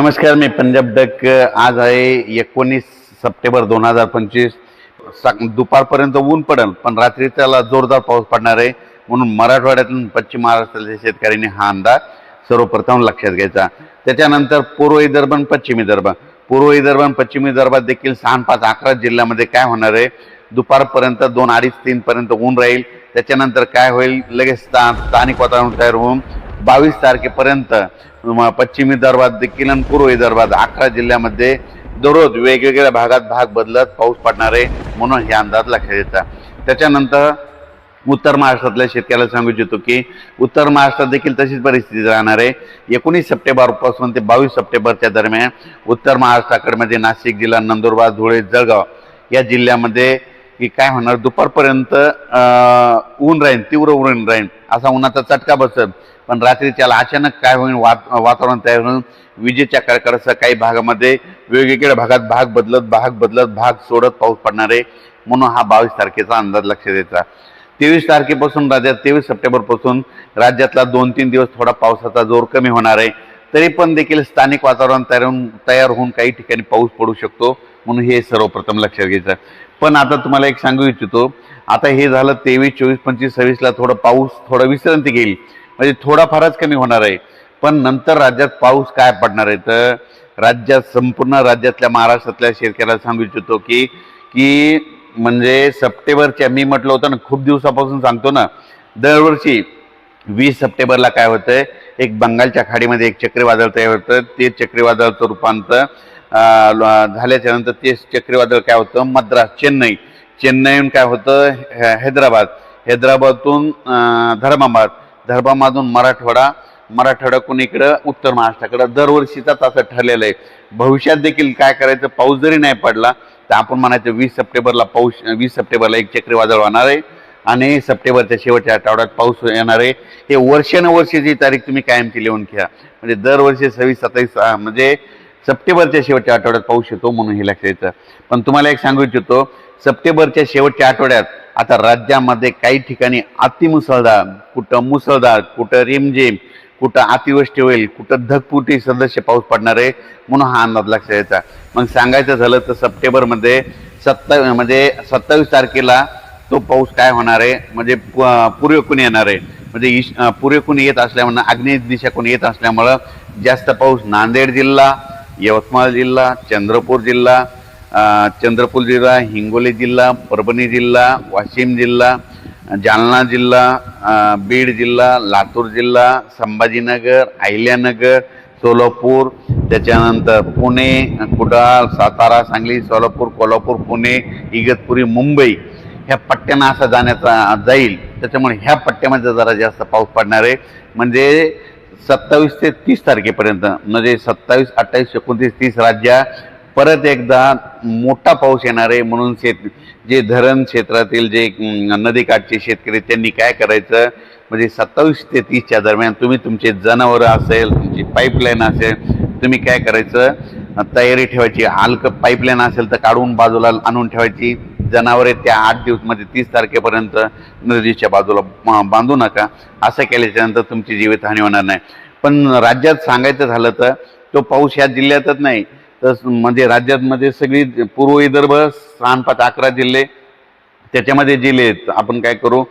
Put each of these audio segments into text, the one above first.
नमस्कार मी पंजाब डक आज आहे एकोणीस सप्टेंबर दोन हजार पंचवीस. दुपारपर्यंत ऊन पडेल पण रात्री त्याला जोरदार पाऊस पडणार आहे. म्हणून मराठवाड्यातून पश्चिम महाराष्ट्रातील शेतकऱ्यांनी हा अंदाज सर्वप्रथम लक्षात घ्यायचा. त्याच्यानंतर पूर्व विदर्भ आणि पश्चिम विदर्भ पूर्व विदर्भ आणि पश्चिम विदर्भात देखील सहा पाच अकरा जिल्ह्यामध्ये काय होणार आहे? दुपारपर्यंत दोन अडीच तीनपर्यंत ऊन राहील. त्याच्यानंतर काय होईल? लगेच स्थानिक वातावरण तयार होऊन बावीस तारखेपर्यंत पश्चिमी पश्चिम देखील आणि पूर्व विदर्भात अकरा जिल्ह्यामध्ये दररोज वेगवेगळ्या भागात भाग बदलत पाऊस पडणार आहे म्हणून हे अंदाज लक्षात येतात त्याच्यानंतर उत्तर महाराष्ट्रातल्या शेतकऱ्याला सांगू इच्छितो की उत्तर महाराष्ट्रात देखील तशीच परिस्थिती राहणार आहे. एकोणीस सप्टेंबरपासून ते बावीस सप्टेंबरच्या दरम्यान उत्तर महाराष्ट्राकडे म्हणजे नाशिक जिल्हा नंदुरबार धुळे जळगाव या जिल्ह्यामध्ये की काय होणार? दुपारपर्यंत ऊन राहील तीव्र ऊन राहील असा उन्हाचा चटका बसत पण रात्री त्याला अचानक काय होईल? वात वातावरण तयार होऊन विजेच्या कडकडासह काही भागामध्ये वेगवेगळ्या भागात भाग बदलत भाग बदलत भाग सोडत पाऊस पडणार आहे. म्हणून हा बावीस तारखेचा अंदाज लक्षात द्यायचा तेवीस तारखेपासून राज्यात तेवीस सप्टेंबरपासून राज्यातला दोन तीन दिवस थोडा पावसाचा जोर कमी होणार आहे. तरी पण देखील स्थानिक वातावरण तयार होऊन तयार होऊन काही ठिकाणी पाऊस पडू शकतो. म्हणून हे सर्वप्रथम लक्षात घ्यायचं पण आता तुम्हाला एक सांगू इच्छितो आता हे झालं तेवीस चोवीस पंचवीस सव्वीसला थोडं पाऊस थोडं विश्रांती घेईल. म्हणजे थोडाफारच कमी होणार आहे. पण नंतर राज्यात पाऊस काय पडणार आहे? तर राज्यात संपूर्ण राज्यातल्या महाराष्ट्रातल्या शेतकऱ्याला सांगू इच्छितो की की म्हणजे सप्टेंबरच्या मी म्हटलं होतं ना खूप दिवसापासून सांगतो ना दरवर्षी वीस सप्टेंबरला काय होतंय? एक बंगालच्या खाडीमध्ये एक चक्रीवादळ तयार होतं. ते चक्रीवादळाचं रूपांतर झाल्याच्यानंतर ल- ते चक्रीवादळ काय होतं? मद्रास चेन्नई. चेन्नईहून काय होतं? हैदराबाद. हैदराबादतून धर्माबाद. धर्माबादून मराठवाडा. मराठवाड्याकडून इकडं? उत्तर महाराष्ट्राकडं. दरवर्षीचाच असं ठरलेलं आहे. भविष्यात देखील काय करायचं? पाऊस जरी नाही पडला तर आपण म्हणायचं वीस सप्टेंबरला पाऊस वीस सप्टेंबरला एक चक्रीवादळ होणार आहे आणि सप्टेंबरच्या शेवटच्या आठवड्यात पाऊस येणार आहे. हे वर्षानुवर्षीची तारीख तुम्ही कायमची लिहून घ्या. म्हणजे दरवर्षी सव्वीस सत्तावीस म्हणजे सप्टेंबरच्या शेवटच्या आठवड्यात पाऊस येतो म्हणून हे लक्षात येतं. पण तुम्हाला एक सांगू इच्छितो सप्टेंबरच्या शेवटच्या आठवड्यात आता राज्यामध्ये काही ठिकाणी अतिमुसळधार कुठं मुसळधार कुठं रिमझिम कुठं अतिवृष्टी होईल कुठं धगपुटी सदस्य पाऊस पडणार आहे म्हणून हा अंदाज लक्षात यायचा मग सांगायचं झालं तर सप्टेंबरमध्ये सत्ता म्हणजे सत्तावीस तारखेला तो पाऊस काय होणार आहे? म्हणजे प- येणार आहे. म्हणजे ईश अं, येत असल्यामुळं आग्नेय कोणी येत असल्यामुळं जास्त पाऊस नांदेड जिल्हा यवतमाळ जिल्हा चंद्रपूर जिल्हा चंद्रपूर जिल्हा हिंगोली जिल्हा परभणी जिल्हा वाशिम जिल्हा जालना जिल्हा बीड जिल्हा लातूर जिल्हा संभाजीनगर अहिल्यानगर सोलापूर त्याच्यानंतर पुणे कुडाळ सातारा सांगली सोलापूर कोल्हापूर पुणे इगतपुरी मुंबई ह्या पट्ट्यांना असा जाण्याचा जाईल. त्याच्यामुळे ह्या पट्ट्यामध्ये जरा जास्त पाऊस पडणार आहे. म्हणजे सत्तावीस ते तीस तारखेपर्यंत म्हणजे सत्तावीस अठ्ठावीस एकोणतीस तीस राज्या परत एकदा मोठा पाऊस येणार आहे म्हणून शेत जे धरण क्षेत्रातील जे नदीकाठचे शेतकरी त्यांनी काय करायचं? म्हणजे सत्तावीस ते तीसच्या दरम्यान तुम्ही तुमचे जनावरं असेल तुमची पाईपलाईन असेल तुम्ही काय करायचं? तयारी ठेवायची. हलकं पाईपलाईन असेल तर काढून बाजूला आणून ठेवायची. जनावरे त्या आठ दिवस म्हणजे तीस तारखेपर्यंत नदीच्या बाजूला बांधू नका. असं केल्याच्यानंतर तुमची जीवितहानी होणार नाही. पण राज्यात सांगायचं झालं तर तो पाऊस ह्या जिल्ह्यातच नाही. तर म्हणजे राज्यातमध्ये सगळी पूर्व विदर्भ सहा पाच अकरा जिल्हे त्याच्यामध्ये जिल्हे आहेत. आपण काय करू?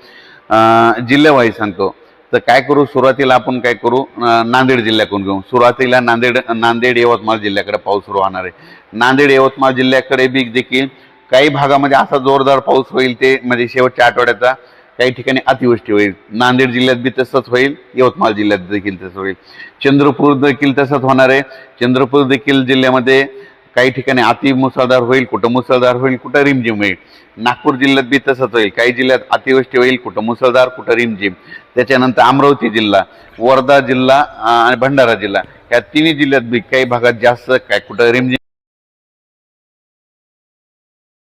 अं, सांगतो. तर काय करू? सुरुवातीला आपण काय करू? नांदेड जिल्ह्याकडून घेऊ. सुरुवातीला नांदेड नांदेड यवतमाळ जिल्ह्याकडे पाऊस सुरू होणार आहे. नांदेड यवतमाळ जिल्ह्याकडे बी देखील काही भागामध्ये असा जोरदार पाऊस होईल ते म्हणजे शेवटच्या आठवड्याचा. काही ठिकाणी अतिवृष्टी होईल. नांदेड जिल्ह्यात बी तसंच होईल. यवतमाळ जिल्ह्यात देखील तसं होईल. चंद्रपूर देखील तसंच होणार आहे. चंद्रपूर देखील जिल्ह्यामध्ये काही ठिकाणी अति मुसळधार होईल कुठं मुसळधार होईल कुठं रिमझिम होईल. नागपूर जिल्ह्यात बी तसंच होईल. काही जिल्ह्यात अतिवृष्टी होईल कुठं मुसळधार कुठं रिमझिम. त्याच्यानंतर अमरावती जिल्हा वर्धा जिल्हा आणि भंडारा जिल्हा. या तिन्ही जिल्ह्यात बी काही भागात जास्त काय कुठं रिमझिम